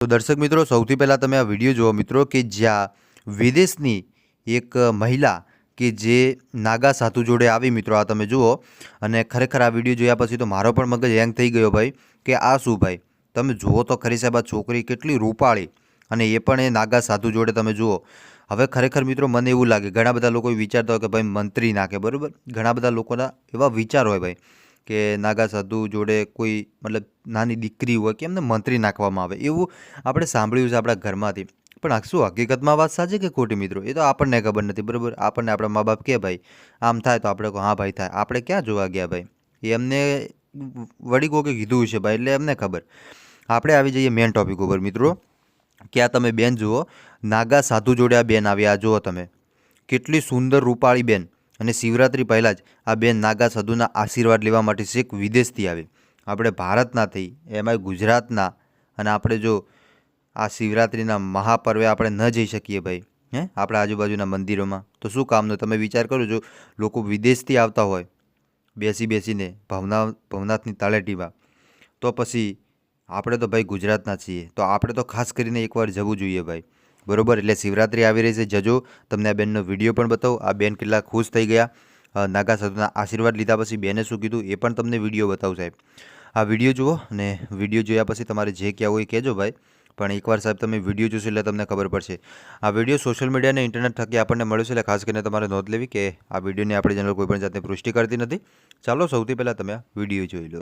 તો દર્શક મિત્રો, સૌથી પહેલાં તમે આ વીડિયો જુઓ મિત્રો કે જ્યાં વિદેશની એક મહિલા કે જે નાગા સાધુ જોડે આવી મિત્રો, આ તમે જુઓ. અને ખરેખર આ વીડિયો જોયા પછી તો મારો પણ મગજ હેંગ થઈ ગયો ભાઈ કે આ શું ભાઈ? તમે જુઓ તો ખરી સાહેબ છોકરી કેટલી રૂપાળી અને એ પણ એ નાગા સાધુ જોડે તમે જુઓ. હવે ખરેખર મિત્રો મને એવું લાગે, ઘણા બધા લોકો વિચારતા હોય કે ભાઈ મંત્રી નાખે, બરાબર? ઘણા બધા લોકોના એવા વિચાર હોય ભાઈ. કે નાગા સાધુ જોડે કોઈ મતલબ નાની દીકરી હોય કે એમને મંત્રી નાખવામાં આવે એવું આપણે સાંભળ્યું છે આપણા ઘરમાંથી. પણ શું હકીકતમાં વાત સાચી કે ખોટી મિત્રો? એ તો આપણને ખબર નથી, બરાબર? આપણને આપણા મા બાપ કે ભાઈ, આમ થાય તો આપણે કહો, હા ભાઈ થાય. આપણે ક્યાં જોવા ગયા ભાઈ? એમને વળી કોકે કીધું છે ભાઈ, એટલે એમને ખબર. આપણે આવી જઈએ મેન ટોપિક ઉપર, મિત્રો. કે આ તમે બેન જુઓ, નાગા સાધુ જોડે આ બેન આવ્યા જુઓ તમે. કેટલી સુંદર રૂપાળી બેન. અને શિવરાત્રી પહેલાં જ આ બે નાગા સાધુના આશીર્વાદ લેવા માટે શીખ વિદેશથી આવે. આપણે ભારતના થઈ, એમાંય ગુજરાતના, અને આપણે જો આ શિવરાત્રિના મહાપર્વે આપણે ન જઈ શકીએ ભાઈ, હે? આપણા આજુબાજુના મંદિરોમાં. તો શું કામનું? તમે વિચાર કરો જો લોકો વિદેશથી આવતા હોય, બેસી બેસીને ભવના, ભવનાથની તળેટીમાં તો પછી આપણે તો ભાઈ ગુજરાતના છીએ. તો આપણે તો ખાસ કરીને એકવાર જવું જોઈએ ભાઈ. બરોબર? એટલે શિવરાત્રિ આવી રહી છે. જજો, તમને આ બેનનો વીડિયો પણ બતાવો. આ બેન કેટલા ખુશ થઈ ગયા. નાગા સાધુના આશીર્વાદ લીધા પછી બેને શું કીધું? એ પણ તમને વીડિયો બતાવું સાહેબ. આ વીડિયો જુઓ અને વીડિયો જોયા પછી તમારે જે કહેવું હોય કહેજો ભાઈ. પણ એકવાર સાહેબ તમે વીડિયો જોશો એટલે તમને ખબર પડશે. આ વીડિયો સોશિયલ મીડિયા અને ઇન્ટરનેટ થકી આપણને મળ્યો છે એટલે ખાસ કરીને તમારે નોંધ લેવી કે આ વિડીયોની આપણી ચેનલ કોઈ પણ જાતની પુષ્ટિ કરતી નથી. ચાલો સૌથી પહેલાં તમે આ વીડિયો જોઈ લો.